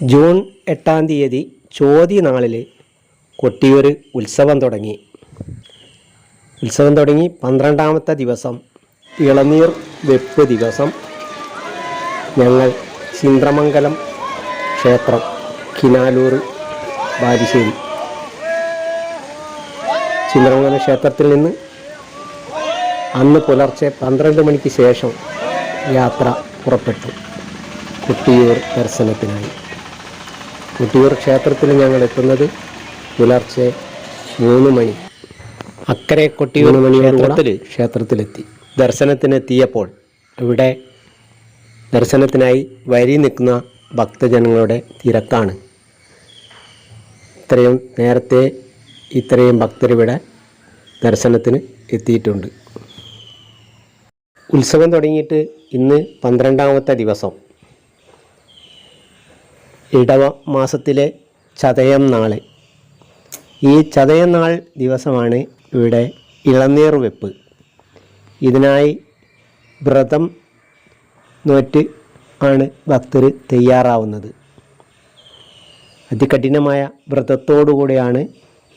June എട്ടാം തീയതി ചോതി നാളിൽ കൊട്ടിയൂർ ഉത്സവം തുടങ്ങി. ഉത്സവം തുടങ്ങി പന്ത്രണ്ടാമത്തെ ദിവസം ഇളനീർ വെപ്പ് ദിവസം ഞങ്ങൾ ചിന്ത്രമംഗലം ക്ഷേത്രം കിനാലൂർ ബാരിശ്ശേരി ചിന്ത്രമംഗലം ക്ഷേത്രത്തിൽ നിന്ന് അന്ന് പുലർച്ചെ പന്ത്രണ്ട് മണിക്ക് ശേഷം യാത്ര പുറപ്പെട്ടു. കുട്ടിയൂർ ദർശനത്തിനായി. കൊട്ടിയൂർ ക്ഷേത്രത്തിൽ ഞങ്ങൾ എത്തുന്നത് പുലർച്ചെ മൂന്ന് മണി. അക്കരെ കൊട്ടിയൂർ ക്ഷേത്രത്തിൽ ക്ഷേത്രത്തിലെത്തി. ദർശനത്തിനെത്തിയപ്പോൾ ഇവിടെ ദർശനത്തിനായി വരി നിൽക്കുന്ന ഭക്തജനങ്ങളുടെ തിരക്കാണ്. ഇത്രയും നേരത്തെ ഇത്രയും ഭക്തരിവിടെ ദർശനത്തിന് എത്തിയിട്ടുണ്ട്. ഉത്സവം തുടങ്ങിയിട്ട് ഇന്ന് പന്ത്രണ്ടാമത്തെ ദിവസം. ഇടവ മാസത്തിലെ ചതയം നാൾ ഈ ചതയം നാൾ ദിവസമാണ് ഇവിടെ ഇളനീർ വെപ്പ്. ഇതിനായി വ്രതം നോറ്റ് ആണ് ഭക്തർ തയ്യാറാവുന്നത്. അതികഠിനമായ വ്രതത്തോടുകൂടിയാണ്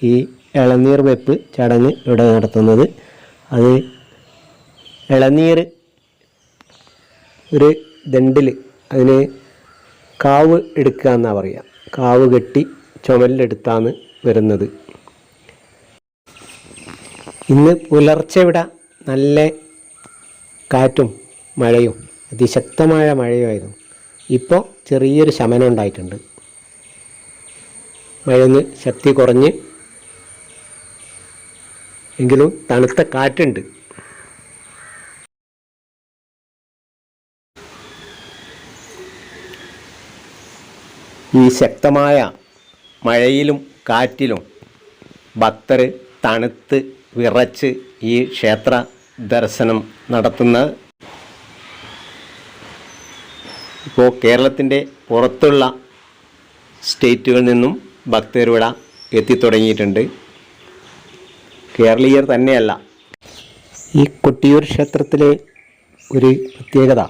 ഈ ഇളനീർ വെപ്പ് ചടങ്ങ് ഇവിടെ നടത്തുന്നത്. അത് ഇളനീർ ഒരു ദണ്ടിൽ അതിന് കാവ് എടുക്കുക എന്നാണ് പറയുക കാവ് കെട്ടി ചുമലിലെടുത്താണ് വരുന്നത്. ഇന്ന് പുലർച്ചെ ഇവിടെ നല്ല കാറ്റും മഴയും. അതിശക്തമായ മഴയുമായിരുന്നു ഇപ്പോൾ ചെറിയൊരു ശമനം ഉണ്ടായിട്ടുണ്ട്. മഴയൊന്ന് ശക്തി കുറഞ്ഞ് എങ്കിലും തണുത്ത കാറ്റുണ്ട്. ഈ ശക്തമായ മഴയിലും കാറ്റിലും ഭക്തർ തണുത്ത് വിറച്ച് ഈ ക്ഷേത്ര ദർശനം നടത്തുന്ന ഇപ്പോൾ കേരളത്തിന്റെ പുറത്തുള്ള സ്റ്റേറ്റുകളിൽ നിന്നും ഭക്തർ ഇവിടെ എത്തിത്തുടങ്ങിയിട്ടുണ്ട്. കേരളീയർ തന്നെയല്ല. ഈ കൊട്ടിയൂർ ക്ഷേത്രത്തിലെ ഒരു പ്രത്യേകത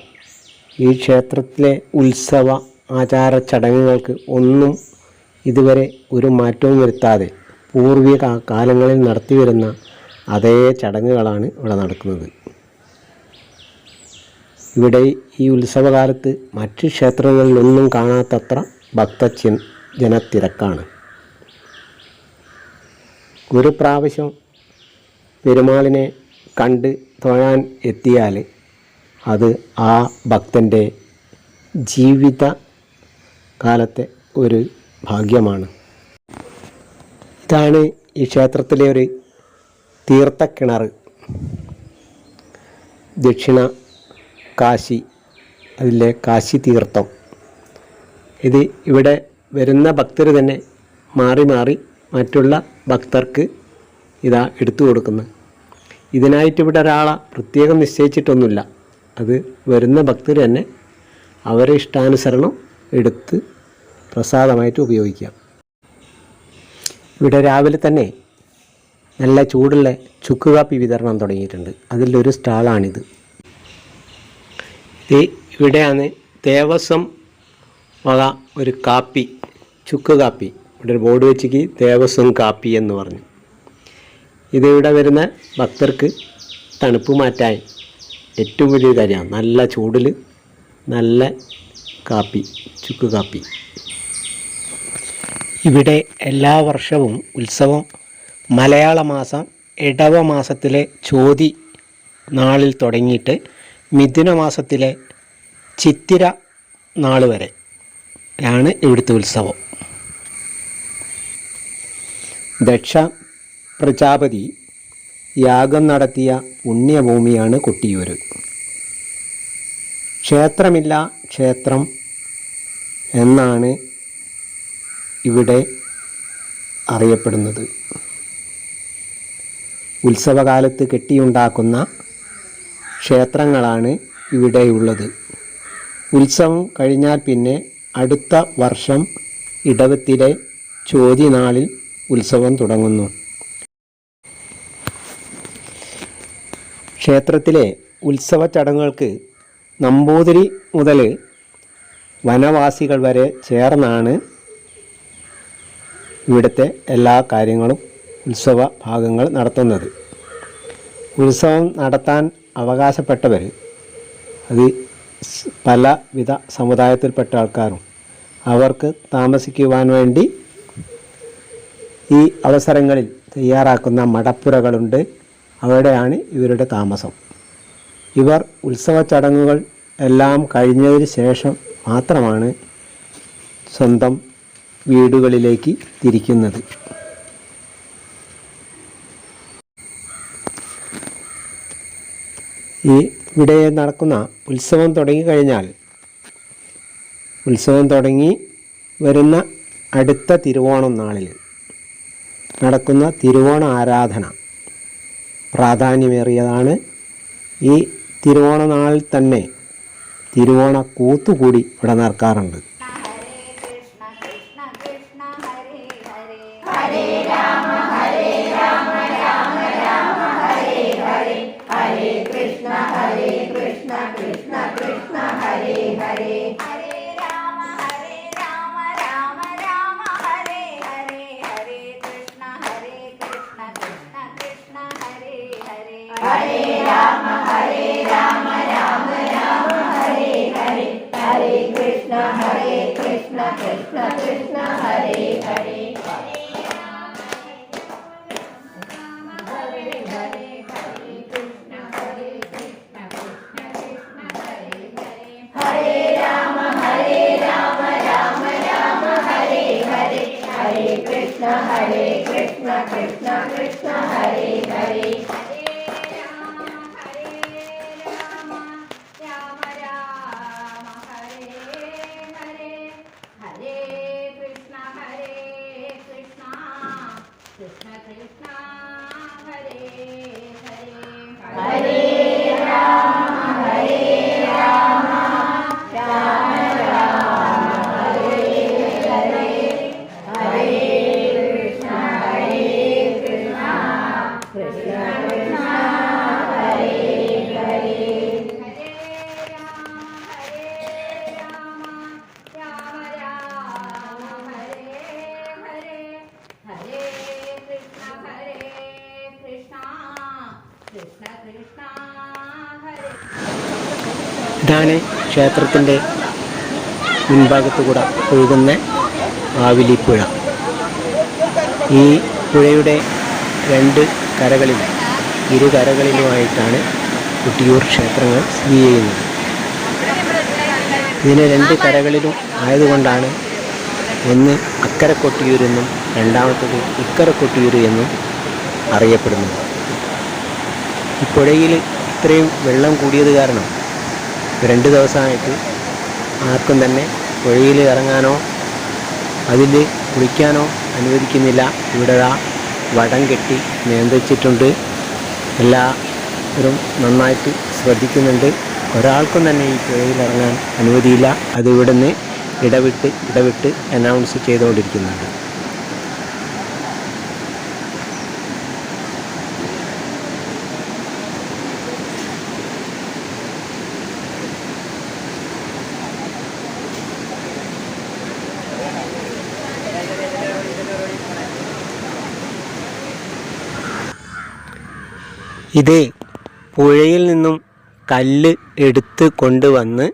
ഈ ക്ഷേത്രത്തിലെ ഉത്സവ ആചാര ചടങ്ങുകൾക്ക് ഒന്നും ഇതുവരെ ഒരു മാറ്റവും വരുത്താതെ പൂർവിക കാലങ്ങളിൽ നടത്തിവരുന്ന അതേ ചടങ്ങുകളാണ് ഇവിടെ നടക്കുന്നത്. ഇവിടെ ഈ ഉത്സവകാലത്ത് മറ്റ് ക്ഷേത്രങ്ങളിലൊന്നും കാണാത്തത്ര ഭക്ത ജനത്തിരക്കാണ്. ഒരു പ്രാവശ്യം പെരുമാളിനെ കണ്ട് തൊഴാൻ എത്തിയാൽ അത് ആ ഭക്തന്റെ ജീവിത കാലത്തെ ഒരു ഭാഗ്യമാണ്. ഇതാണ് ഈ ക്ഷേത്രത്തിലെ ഒരു തീർത്ഥക്കിണർ. ദക്ഷിണ കാശി അതിലെ കാശി തീർത്ഥം. ഇത് ഇവിടെ വരുന്ന ഭക്തർ തന്നെ മാറി മാറി മറ്റുള്ള ഭക്തർക്ക് ഇതാ എടുത്തു കൊടുക്കുന്നത്. ഇതിനായിട്ട് ഇവിടെ ഒരാളെ പ്രത്യേകം നിശ്ചയിച്ചിട്ടൊന്നുമില്ല. അത് വരുന്ന ഭക്തർ തന്നെ അവരെ ഇഷ്ടാനുസരണം എടുത്ത് പ്രസാദമായിട്ട് ഉപയോഗിക്കാം ഇവിടെ രാവിലെ തന്നെ നല്ല ചൂടുള്ള ചുക്ക് കാപ്പി വിതരണം തുടങ്ങിയിട്ടുണ്ട്. അതിലൊരു സ്റ്റാളാണിത്. ഇത് ഇവിടെയാണ് ദേവസ്വം വക ഒരു കാപ്പി ചുക്ക് കാപ്പി ഇവിടെ ഒരു ബോർഡ് വെച്ചിക്ക് ദേവസ്വം കാപ്പി എന്ന് പറഞ്ഞു. ഇത് ഇവിടെ വരുന്ന ഭക്തർക്ക് തണുപ്പ് മാറ്റാൻ ഏറ്റവും വലിയ കാര്യമാണ്. നല്ല ചൂടിൽ നല്ല കാപ്പി. ചുക്ക് കാപ്പി. ഇവിടെ എല്ലാ വർഷവും ഉത്സവം മലയാള മാസം ഇടവ മാസത്തിലെ ചോതി നാളിൽ തുടങ്ങിയിട്ട് മിഥുന മാസത്തിലെ ചിത്തിര നാൾ വരെ ആണ് ഇവിടുത്തെ ഉത്സവം. ദക്ഷ പ്രജാപതി യാഗം നടത്തിയ പുണ്യഭൂമിയാണ് കൊട്ടിയൂർ ക്ഷേത്രമില്ല ക്ഷേത്രം എന്നാണ് ഇവിടെ അറിയപ്പെടുന്നത്. ഉത്സവകാലത്ത് കെട്ടിയുണ്ടാക്കുന്ന ക്ഷേത്രങ്ങളാണ് ഇവിടെയുള്ളത്. ഉത്സവം കഴിഞ്ഞാൽ പിന്നെ അടുത്ത വർഷം ഇടവത്തിലെ ചോതിനാളിൽ ഉത്സവം തുടങ്ങുന്നു. ക്ഷേത്രത്തിലെ ഉത്സവ ചടങ്ങുകൾക്ക് നമ്പൂതിരി മുതൽ വനവാസികൾ വരെ ചേർന്നാണ് ഇവിടുത്തെ എല്ലാ കാര്യങ്ങളും ഉത്സവ ഭാഗങ്ങൾ നടത്തുന്നത്. ഉത്സവം നടത്താൻ അവകാശപ്പെട്ടവർ അത് പലവിധ സമുദായത്തിൽപ്പെട്ട ആൾക്കാരും അവർക്ക് താമസിക്കുവാൻ വേണ്ടി ഈ അവസരങ്ങളിൽ തയ്യാറാക്കുന്ന മടപ്പുരകളുണ്ട്. അവിടെയാണ് ഇവരുടെ താമസം. ഇവർ ഉത്സവ ചടങ്ങുകൾ എല്ലാം കഴിഞ്ഞതിന് ശേഷം മാത്രമാണ് സ്വന്തം വീടുകളിലേക്ക് തിരിക്കുന്നത്. ഈ ഇവിടെ നടക്കുന്ന ഉത്സവം തുടങ്ങിക്കഴിഞ്ഞാൽ ഉത്സവം തുടങ്ങി വരുന്ന അടുത്ത തിരുവോണം നാളിൽ നടക്കുന്ന തിരുവോണ ആരാധന പ്രാധാന്യമേറിയതാണ് ഈ തിരുവോണ നാളിൽ തന്നെ തിരുവോണ കൂത്തുകൂടി ഇവിടെ നടക്കാറുണ്ട്. ഇതാണ് ക്ഷേത്രത്തിന്റെ മുൻഭാഗത്ത് കൂടെ ഒഴുകുന്ന പുഴ. ഈ പുഴയുടെ രണ്ട് കരകളിൽ ഇരു കരകളിലുമായിട്ടാണ് കുട്ടിയൂർ ക്ഷേത്രങ്ങൾ സ്ഥിതി ചെയ്യുന്നത്. ഇതിന് രണ്ട് കരകളിലും ആയതുകൊണ്ടാണ് ഒന്ന് അക്കരെ കൊട്ടിയൂരെന്നും രണ്ടാമത്തത് ഇക്കരെ കൊട്ടിയൂർ എന്നും അറിയപ്പെടുന്നത്. ഈ പുഴയിൽ ഇത്രയും വെള്ളം കൂടിയത് കാരണം രണ്ട് ദിവസമായിട്ട് ആർക്കും തന്നെ പുഴയിൽ ഇറങ്ങാനോ അതിൽ കുളിക്കാനോ അനുവദിക്കുന്നില്ല. ഇവിടെ വടം കെട്ടി നിയന്ത്രിച്ചിട്ടുണ്ട്. എല്ലാവരും നന്നായിട്ട് ശ്രദ്ധിക്കുന്നുണ്ട്. ഒരാൾക്കും തന്നെ ഈ പുഴയിൽ ഇറങ്ങാൻ അനുവദിയില്ല അത് ഇവിടുന്ന് ഇടവിട്ട് ഇടവിട്ട് അനൗൺസ് ചെയ്തുകൊണ്ടിരിക്കുന്നുണ്ട്. ഇത് പുഴയിൽ നിന്നും കല്ല് എടുത്ത് കൊണ്ടുവന്ന്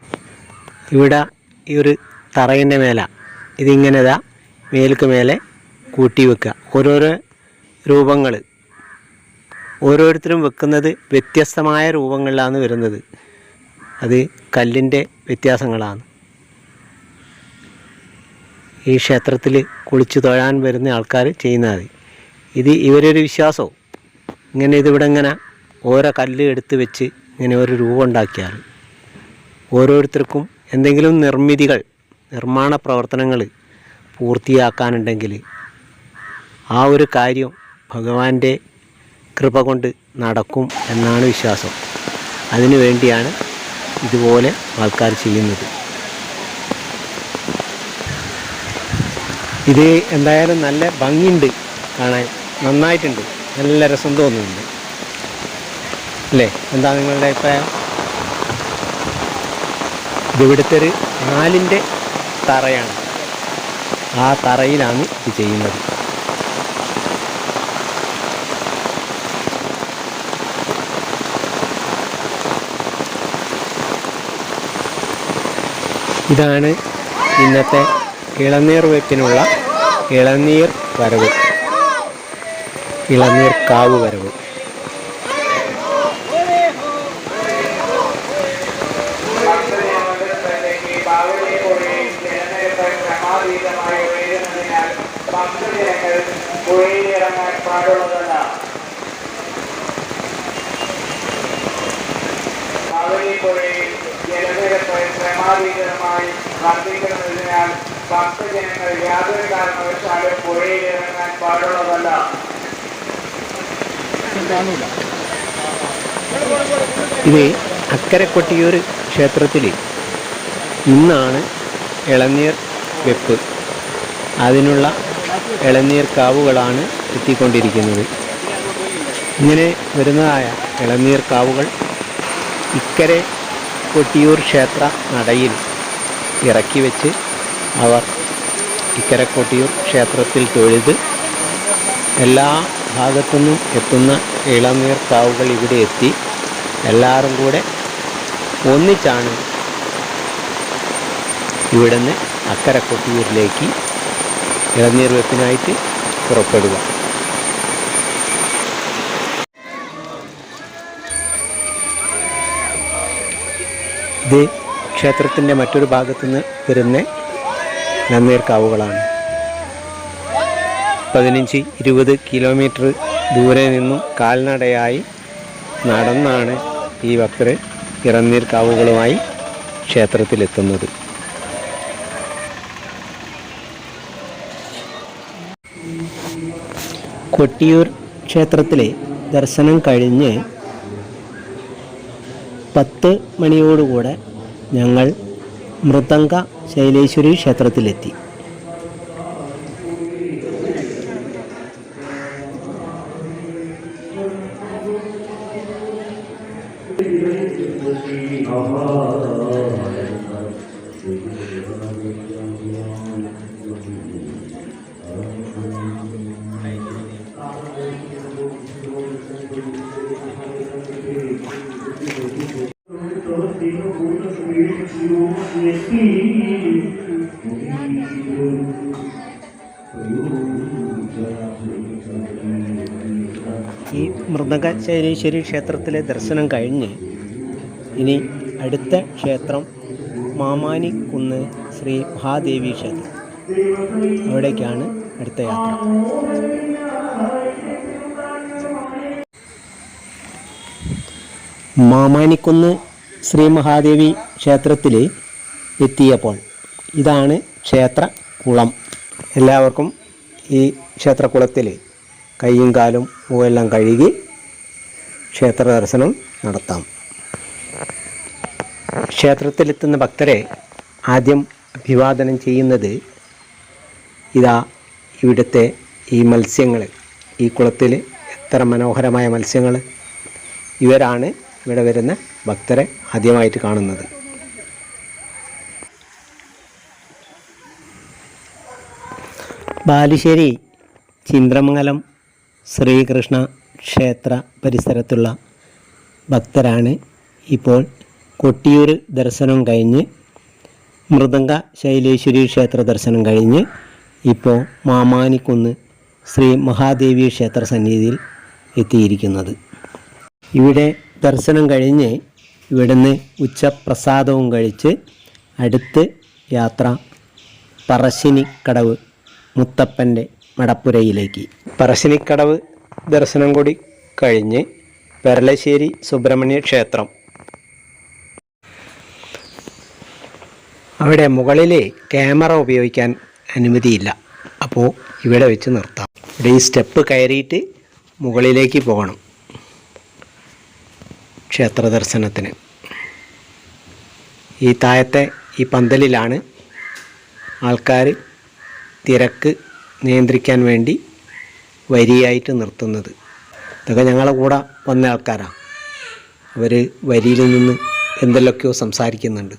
ഇവിടെ ഈ ഒരു തറയിന്റെ മേല ഇതിങ്ങനെ ഇതാ മേൽക്ക് മേലെ കൂട്ടി വെക്കുക. ഓരോരോ രൂപങ്ങൾ ഓരോരുത്തരും വെക്കുന്നത് വ്യത്യസ്തമായ രൂപങ്ങളിലാണ് വരുന്നത്. അത് കല്ലിന്റെ വ്യത്യാസങ്ങളാണ്. ഈ ക്ഷേത്രത്തിൽ കുളിച്ചു തൊഴാൻ വരുന്ന ആൾക്കാർ ചെയ്യുന്നത്. ഇത് ഇവരൊരു വിശ്വാസവും. ഇങ്ങനെ ഇതിവിടെ ഇങ്ങനെ ഓരോ കല്ല് എടുത്ത് വെച്ച് ഇങ്ങനെ ഒരു രൂപം ഉണ്ടാക്കിയാൽ ഓരോരുത്തർക്കും എന്തെങ്കിലും നിർമ്മിതികൾ നിർമ്മാണ പ്രവർത്തനങ്ങൾ പൂർത്തിയാക്കാനുണ്ടെങ്കിൽ ആ ഒരു കാര്യം ഭഗവാന്റെ കൃപ കൊണ്ട് നടക്കും എന്നാണ് വിശ്വാസം. അതിനു വേണ്ടിയാണ് ഇതുപോലെ ആൾക്കാർ ചെയ്യുന്നത്. ഇത് എന്തായാലും നല്ല ഭംഗിയുണ്ട് കാണാൻ. നന്നായിട്ടുണ്ട്. നല്ല രസം തോന്നുന്നുണ്ട്. അല്ലേ? എന്താ നിങ്ങളുടെ അഭിപ്രായം? ഇതിവിടുത്തെ ഒരു നാലിന്റെ തറയാണ്. ആ തറയിലാണ് ഇത് ചെയ്യുന്നത്. ഇതാണ് ഇന്നത്തെ ഇളനീർ വെപ്പിനുള്ള ഇളനീർ വരവ്. ഇളനീർ കാവ് വരവ് ഭക്തജനങ്ങളുടെ ബാവലി പുഴയിൽ ജലനിരപ്പ് ക്രമാതീതമായി ഉയരുന്നതിനാൽ ഭക്തജനങ്ങൾ പുഴയിൽ ഇറങ്ങാൻ പാടുള്ളതല്ല ബാവലി പുഴയിൽ ജലനിരപ്പ് ക്രമാതീതമായി വർദ്ധിക്കുന്നതിനാൽ ഭക്തജനങ്ങൾ യാതൊരു കാരണവശാലും പുഴയിൽ ഇറങ്ങാൻ പാടുള്ളതല്ല ഇത് അക്കരെ കൊട്ടിയൂർ ക്ഷേത്രത്തിൽ ഇന്നാണ് ഇളനീർ വെപ്പ്. അതിനുള്ള ഇളനീർ കാവുകളാണ് എത്തിക്കൊണ്ടിരിക്കുന്നത്. ഇങ്ങനെ വരുന്നതായ ഇളനീർ കാവുകൾ ഇക്കരെ കൊട്ടിയൂർ ക്ഷേത്ര നടയിൽ ഇറക്കി വെച്ച് അവർ ഇക്കരെ കൊട്ടിയൂർ ക്ഷേത്രത്തിൽ തൊഴുത് എല്ലാ ഭാഗത്തുനിന്നും എത്തുന്ന ഇളനീർ കാവുകൾ ഇവിടെ എത്തി എല്ലാവരും കൂടെ ഒന്നിച്ചാണ് ഇവിടുന്ന് അക്കരെ കൊട്ടിയൂരിലേക്ക് ഇളനീർ വെപ്പിനായിട്ട് പുറപ്പെടുക. ഇത് ക്ഷേത്രത്തിന്റെ മറ്റൊരു ഭാഗത്തുനിന്ന് വരുന്ന നന്നീർ കാവുകളാണ്. പതിനഞ്ച് ഇരുപത് കിലോമീറ്റർ ദൂരെ നിന്നും കാൽനടയായി നടന്നാണ് ഈ ഭക്തർ ഇറന്നീർ കാവുകളുമായി ക്ഷേത്രത്തിലെത്തുന്നത്. കൊട്ടിയൂർ ക്ഷേത്രത്തിലെ ദർശനം കഴിഞ്ഞ് പത്ത് മണിയോടുകൂടെ ഞങ്ങൾ മൃദംഗ ശൈലേശ്വരി ക്ഷേത്രത്തിലെത്തി. ഈ മൃദംഗശൈലീശ്വരി ക്ഷേത്രത്തിലെ ദർശനം കഴിഞ്ഞ് ഇനി അടുത്ത ക്ഷേത്രം മാമാനിക്കുന്ന് ശ്രീ മഹാദേവി ക്ഷേത്രം. അവിടേക്കാണ് അടുത്ത യാത്ര. മാമാനിക്കുന്ന് ശ്രീ മഹാദേവി ക്ഷേത്രത്തിൽ എത്തിയപ്പോൾ ഇതാണ് ക്ഷേത്ര കുളം എല്ലാവർക്കും ഈ ക്ഷേത്രകുളത്തിൽ കൈയും കാലും പൂവെല്ലാം കഴുകി ക്ഷേത്ര ദർശനം നടത്താം. ക്ഷേത്രത്തിലെത്തുന്ന ഭക്തരെ ആദ്യം അഭിവാദനം ചെയ്യുന്നത് ഇതാ ഇവിടുത്തെ ഈ മത്സ്യങ്ങൾ ഈ കുളത്തിൽ എത്ര മനോഹരമായ മത്സ്യങ്ങൾ ഇവരാണ് ഇവിടെ വരുന്ന ഭക്തരെ ആദ്യമായിട്ട് കാണുന്നത്. ബാലുശ്ശേരി ചിന്ദ്രമംഗലം ശ്രീകൃഷ്ണ ക്ഷേത്ര പരിസരത്തുള്ള ഭക്തരാണ് ഇപ്പോൾ കൊട്ടിയൂർ ദർശനം കഴിഞ്ഞ് മൃദംഗ ശൈലേശ്വരി ക്ഷേത്ര ദർശനം കഴിഞ്ഞ് ഇപ്പോൾ മാമാനിക്കുന്ന് ശ്രീ മഹാദേവി ക്ഷേത്ര സന്നിധിയിൽ എത്തിയിരിക്കുന്നത്. ഇവിടെ ദർശനം കഴിഞ്ഞ് ഇവിടുന്ന് ഉച്ചപ്രസാദവും കഴിച്ച് അടുത്ത് യാത്ര പറശ്ശിനിക്കടവ് മുത്തപ്പന്റെ മടപ്പുരയിലേക്ക്. പറശ്ശിനിക്കടവ് ദർശനം കൂടി കഴിഞ്ഞ് പെരളശ്ശേരി സുബ്രഹ്മണ്യ ക്ഷേത്രം. അവിടെ മുകളിലെ ക്യാമറ ഉപയോഗിക്കാൻ അനുമതിയില്ല. അപ്പോൾ ഇവിടെ വെച്ച് നിർത്താം. ഇവിടെ ഈ സ്റ്റെപ്പ് കയറിയിട്ട് മുകളിലേക്ക് പോകണം. ക്ഷേത്ര ദർശനത്തിന് ഈ താഴത്തെ ഈ പന്തലിലാണ് ആൾക്കാർ തിരക്ക് നിയന്ത്രിക്കാൻ വേണ്ടി വരിയായിട്ട് നിർത്തുന്നത്. ഇതൊക്കെ ഞങ്ങളെ കൂടെ വന്ന ആൾക്കാരാണ് അവർ വരിയിൽ നിന്ന് എന്തെല്ലാമൊക്കെയോ സംസാരിക്കുന്നുണ്ട്.